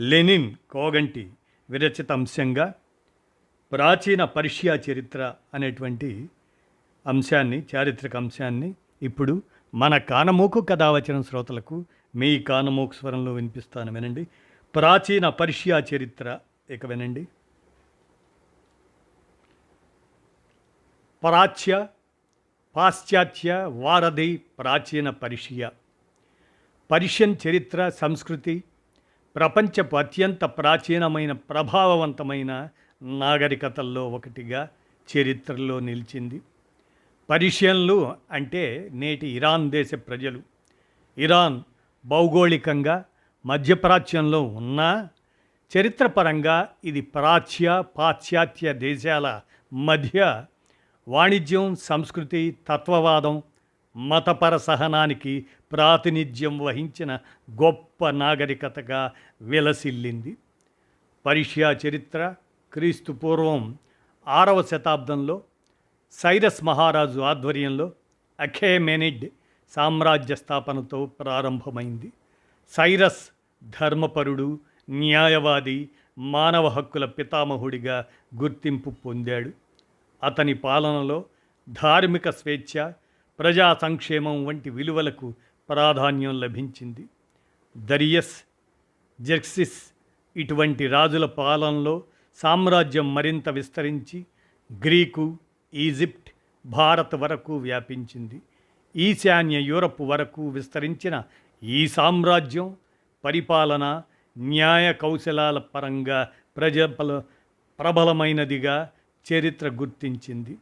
Lenin Koganti విరచిత అంశంగా ప్రాచీన Persia చరిత్ర అనేటువంటి అంశాన్ని చారిత్రక అంశాన్ని ఇప్పుడు మన కానమూకు కథావచన శ్రోతలకు మీ కానమూకు స్వరంలో వినిపిస్తాను వినండి. ప్రాచీన పర్షియా చరిత్ర ఇక వినండి. ప్రాచ్య పాశ్చాత్య వారధి ప్రాచీన పర్షియా. పర్షియన్ చరిత్ర సంస్కృతి ప్రపంచపు అత్యంత ప్రాచీనమైన ప్రభావవంతమైన నాగరికతల్లో ఒకటిగా చరిత్రలో నిలిచింది. పర్షియన్లు అంటే నేటి ఇరాన్ దేశ ప్రజలు. ఇరాన్ భౌగోళికంగా మధ్యప్రాచ్యంలో ఉన్నా చరిత్రపరంగా ఇది ప్రాచ్య పాశ్చాత్య దేశాల మధ్య వాణిజ్యం సంస్కృతి తత్వవాదం మతపర సహనానికి ప్రాతినిధ్యం వహించిన గొప్ప నాగరికతగా విలసిల్లింది. పర్షియా చరిత్ర క్రీస్తు పూర్వం ఆరవ శతాబ్దంలో సైరస్ మహారాజు ఆధ్వర్యంలో అఖేమెనిడ్ సామ్రాజ్య స్థాపనతో ప్రారంభమైంది. సైరస్ ధర్మపరుడు న్యాయవాది మానవ హక్కుల పితామహుడిగా గుర్తింపు పొందాడు. అతని పాలనలో ధార్మిక స్వేచ్ఛ ప్రజా సంక్షేమం వంటి విలువలకు ప్రాధాన్యం లభించింది. దరియస్ జెర్క్సిస్ ఇటువంటి రాజుల పాలనలో సామ్రాజ్యం మరింత విస్తరించి గ్రీకు ఈజిప్ట్ భారత్ వరకు వ్యాపించింది. ఈశాన్య యూరప్ వరకు విస్తరించిన ఈ సామ్రాజ్యం పరిపాలన న్యాయ కౌశలాల పరంగా ప్రజల ప్రబలమైనదిగా చరిత్ర గుర్తించింది.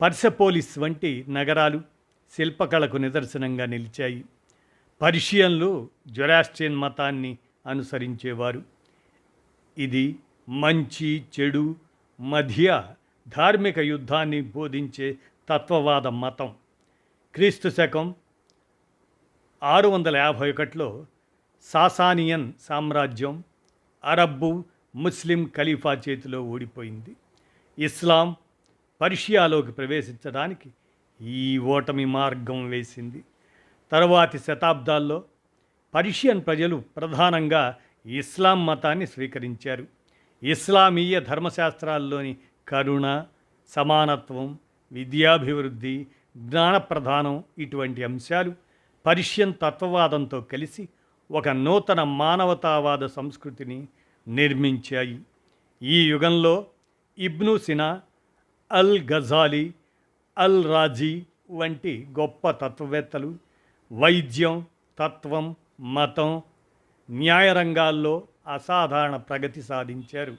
పర్సపోలిస్ వంటి నగరాలు శిల్పకళకు నిదర్శనంగా నిలిచాయి. పర్షియన్లు జొరాస్ట్రియన్ మతాన్ని అనుసరించేవారు. ఇది మంచి చెడు మధ్య ధార్మిక యుద్ధాన్ని బోధించే తత్వవాద మతం. క్రీస్తు శకం ఆరు వందల యాభై ఒకటిలో సాసానియన్ సామ్రాజ్యం అరబ్బు ముస్లిం ఖలీఫా చేతిలో ఓడిపోయింది. ఇస్లాం పర్షియాలోకి ప్రవేశించడానికి ఈ ఓటమి మార్గం వేసింది. తరువాతి శతాబ్దాల్లో పర్షియన్ ప్రజలు ప్రధానంగా ఇస్లాం మతాన్ని స్వీకరించారు. ఇస్లామీయ ధర్మశాస్త్రాల్లోని కరుణ సమానత్వం విద్యాభివృద్ధి జ్ఞాన ప్రధానం ఇటువంటి అంశాలు పర్షియన్ తత్వవాదంతో కలిసి ఒక నూతన మానవతావాద సంస్కృతిని నిర్మించాయి. ఈ యుగంలో ఇబ్ను సినా అల్ గజాలి అల్ రాజీ వంటి గొప్ప తత్వవేత్తలు వైద్యం తత్వం మతం న్యాయ రంగాల్లో అసాధారణ ప్రగతి సాధించారు.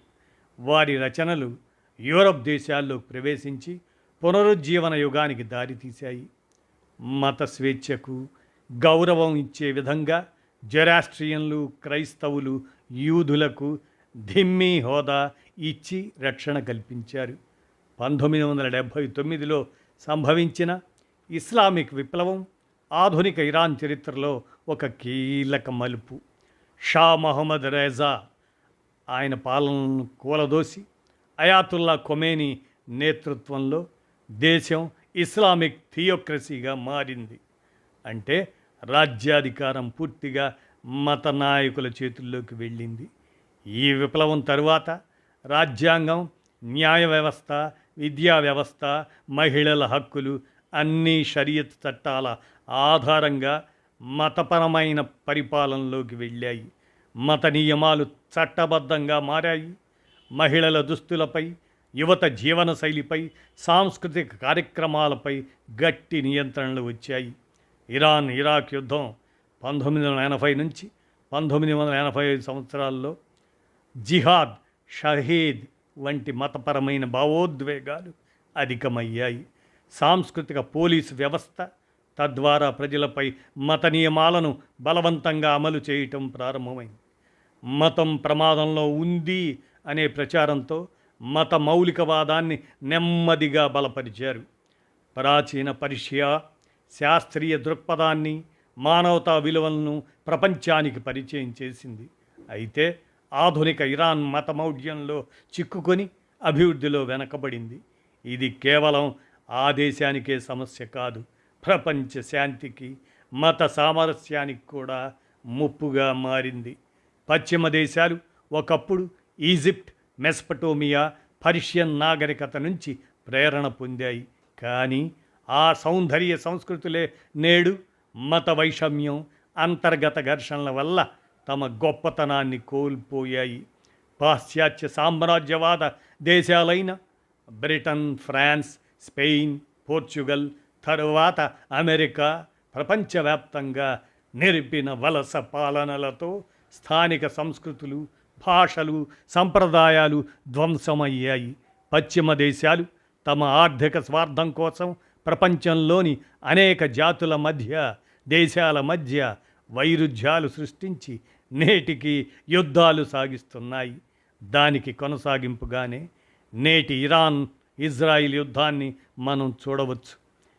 వారి రచనలు యూరప్ దేశాల్లో ప్రవేశించి పునరుజ్జీవన యుగానికి దారితీశాయి. మత స్వేచ్ఛకు గౌరవం ఇచ్చే విధంగా జొరాస్ట్రియన్లు క్రైస్తవులు యూదులకు ధిమ్మీ హోదా ఇచ్చి రక్షణ కల్పించారు. పంతొమ్మిది వందల డెబ్భై తొమ్మిదిలో సంభవించిన ఇస్లామిక్ విప్లవం ఆధునిక ఇరాన్ చరిత్రలో ఒక కీలక మలుపు. షా మహమ్మద్ రేజా ఆయన పాలనను కూలదోసి అయాతుల్లా కొమేని నేతృత్వంలో దేశం ఇస్లామిక్ థియోక్రసీగా మారింది. అంటే రాజ్యాధికారం పూర్తిగా మత నాయకుల చేతుల్లోకి వెళ్ళింది. ఈ విప్లవం తరువాత రాజ్యాంగం న్యాయ వ్యవస్థ విద్యా వ్యవస్థ మహిళల హక్కులు అన్ని షరియత్ చట్టాల ఆధారంగా మతపరమైన పరిపాలనలోకి వెళ్ళాయి. మత నియమాలు చట్టబద్ధంగా మారాయి. మహిళల దుస్తులపై యువత జీవన శైలిపై సాంస్కృతిక కార్యక్రమాలపై గట్టి నియంత్రణలు వచ్చాయి. ఇరాన్ ఇరాక్ యుద్ధం పంతొమ్మిది వందల ఎనభై నుంచి పంతొమ్మిది వందల ఎనభై ఐదు సంవత్సరాల్లో జిహాద్ షహీద్ వంటి మతపరమైన భావోద్వేగాలు అధికమయ్యాయి. సాంస్కృతిక పోలీసు వ్యవస్థ తద్వారా ప్రజలపై మత నియమాలను బలవంతంగా అమలు చేయటం ప్రారంభమైంది. మతం ప్రమాదంలో ఉంది అనే ప్రచారంతో మత మౌలికవాదాన్ని నెమ్మదిగా బలపరిచారు. ప్రాచీన పర్షియా శాస్త్రీయ దృక్పథాన్ని మానవతా విలువలను ప్రపంచానికి పరిచయం చేసింది. అయితే ఆధునిక ఇరాన్ మతమౌఢ్యంలో చిక్కుకొని అభివృద్ధిలో వెనకబడింది. ఇది కేవలం ఆ దేశానికే సమస్య కాదు. ప్రపంచ శాంతికి మత సామరస్యానికి కూడా ముప్పుగా మారింది. పశ్చిమ దేశాలు ఒకప్పుడు ఈజిప్ట్ మెస్పటోమియా పర్షియన్ నాగరికత నుంచి ప్రేరణ పొందాయి. కానీ ఆ సౌందర్య సంస్కృతులే నేడు మత వైషమ్యం అంతర్గత ఘర్షణల వల్ల తమ గొప్పతనాన్ని కోల్పోయాయి. పాశ్చాత్య సామ్రాజ్యవాద దేశాలైన బ్రిటన్ ఫ్రాన్స్ స్పెయిన్ పోర్చుగల్ తరువాత అమెరికా ప్రపంచవ్యాప్తంగా నెరిపిన వలస పాలనలతో స్థానిక సంస్కృతులు భాషలు సంప్రదాయాలు ధ్వంసమయ్యాయి. పశ్చిమ దేశాలు తమ ఆర్థిక స్వార్థం కోసం ప్రపంచంలోని అనేక జాతుల మధ్య దేశాల మధ్య వైరుధ్యాలు సృష్టించి నేటికి యుద్ధాలు సాగిస్తున్నాయి. దానికి కొనసాగింపుగానే నేటి ఇరాన్ ఇజ్రాయిల్ యుద్ధాన్ని మనం చూడవచ్చు.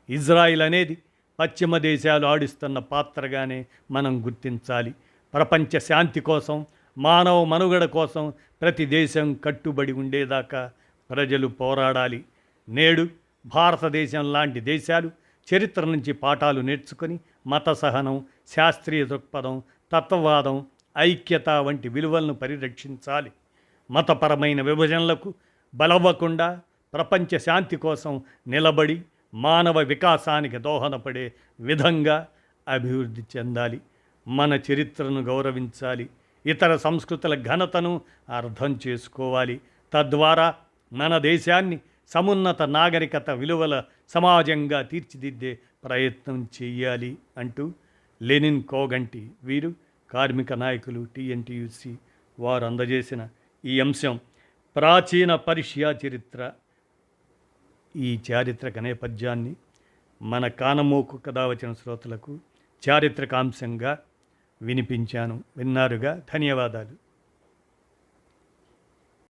ఇజ్రాయిల్ అనేది పశ్చిమ దేశాలు ఆడిస్తున్న పాత్రగానే మనం గుర్తించాలి. ప్రపంచ శాంతి కోసం మానవ మనుగడ కోసం ప్రతి దేశం కట్టుబడి ఉండేదాకా ప్రజలు పోరాడాలి. నేడు భారతదేశం లాంటి దేశాలు చరిత్ర నుంచి పాఠాలు నేర్చుకొని మత సహనం శాస్త్రీయ దృక్పథం తత్వవాదం ఐక్యత వంటి విలువలను పరిరక్షించాలి. మతపరమైన విభజనలకు బలవ్వకుండా ప్రపంచ శాంతి కోసం నిలబడి మానవ వికాసానికి దోహదపడే విధంగా అభివృద్ధి చెందాలి. మన చరిత్రను గౌరవించాలి. ఇతర సంస్కృతుల ఘనతను అర్థం చేసుకోవాలి. తద్వారా మన దేశాన్ని సమున్నత నాగరికత విలువల సమాజంగా తీర్చిదిద్దే ప్రయత్నం చేయాలి అంటూ లెనిన్ కోగంటి వీరు కార్మిక నాయకులు టీఎన్టీయూసీ వారు అందజేసిన ఈ అంశం ప్రాచీన పర్షియా చరిత్ర. ఈ చారిత్రక నేపథ్యాన్ని మన కానమోకు కథ వచ్చిన శ్రోతలకు చారిత్రకాంశంగా వినిపించాను. విన్నారుగా? ధన్యవాదాలు.